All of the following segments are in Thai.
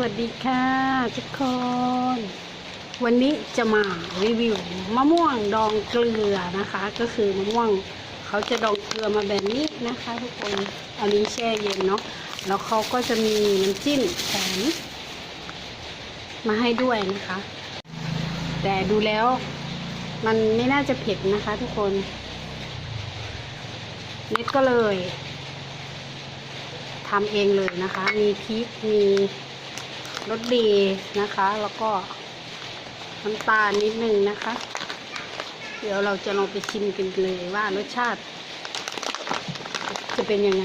วัสดีค่ะทุกคน วันนี้จะมารีวิวมะม่วงดองเกลือนะคะ ก็คือมะม่วงเขาจะดองเกลือมาแบบนี้นะคะ ทุกคนอันนี้แช่เย็นเนาะแล้วเขาก็จะมีน้ำจิ้มแถมมาให้ด้วยนะคะ แต่ดูแล้วมันไม่น่าจะเผ็ดนะคะ ทุกคนเน็ตก็เลยทำเองเลยนะคะ มีพริก มี รสดีนะคะ แล้วก็น้ำตาลนิดนึงนะคะ เดี๋ยวเราจะลองไปชิมกันเลยว่ารสชาติ จะเป็นยังไง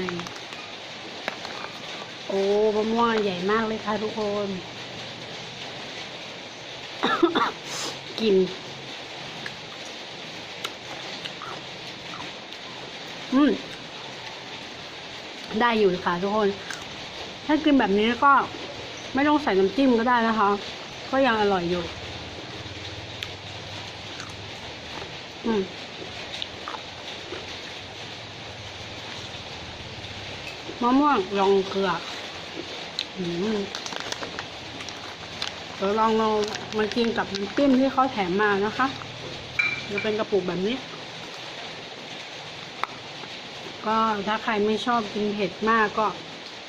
โอ้มะม่วงใหญ่มากเลยค่ะทุกคนกิน อืม ได้อยู่ค่ะทุกคน ถ้ากินแบบนี้ก็ ไม่ต้องใส่น้ำจิ้มก็ได้นะคะ ก็ยังอร่อยอยู่ อืมมะม่วงลองเกลืออืมเดี๋ยวลองเรามากินกับน้ำจิ้มที่เขาแถมมานะคะจะเป็นกระปุกแบบนี้ ก็ถ้าใครไม่ชอบกินเผ็ดมากก็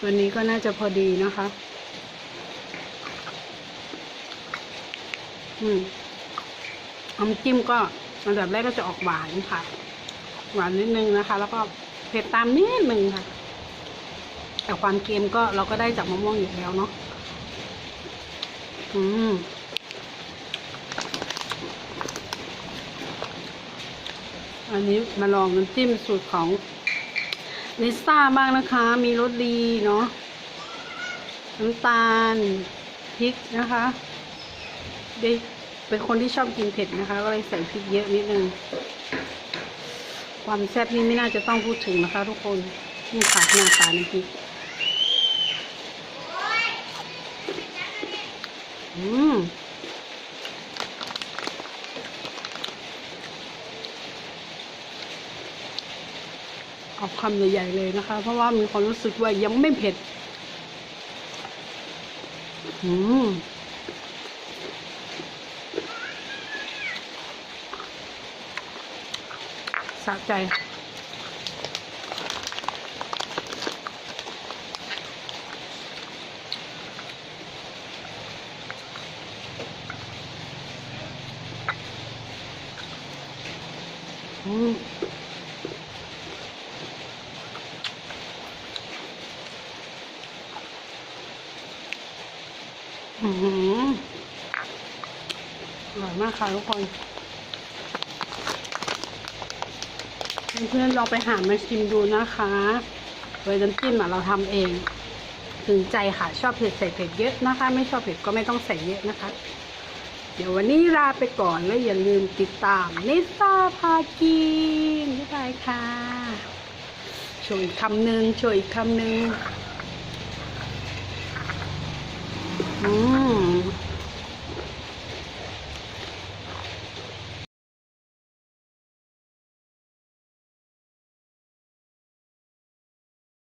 วันนี้ก็น่าจะพอดีนะคะ อืมน้ำจิ้มก็อันดับแรกก็จะออกหวานค่ะ หวานนิดนึงนะคะ แล้วก็เผ็ดตามนิดนึงค่ะ แต่ความเค็มก็เราก็ได้จากมะม่วงอยู่แล้วเนาะอืมอันนี้มาลองน้ำจิ้มสูตรของลิซ่าบ้างนะคะ มีรสดีเนาะน้ำตาลพริกนะคะ ได้เป็นคนที่ชอบกินเผ็ดนะคะ ก็เลยใส่พริกเยอะนิดนึง ความแซ่บนี่ไม่น่าจะต้องพูดถึงนะคะ ทุกคนนี่ขาดหน้าตาน้ำพริกอืมเอาคำใหญ่ๆเลยนะคะ เพราะว่ามีความรู้สึกว่ายังไม่เผ็ด อืมะใจอืมอืมอร่อยมากค่ะทุกคน เพื่อนๆลองไปหามาชิมดูนะคะโดยน้ำจิ้มอะเราทำเอง ถึงใจค่ะ ชอบเผ็ดใส่เผ็ดเยอะนะคะ ไม่ชอบเผ็ดก็ไม่ต้องใส่เยอะนะคะ เดี๋ยววันนี้ลาไปก่อนแล้วอย่าลืมติดตามนิสาพากินบ๊ายบายค่ะโชว์อีกคำหนึ่งโชว์อีกคำหนึ่งอืม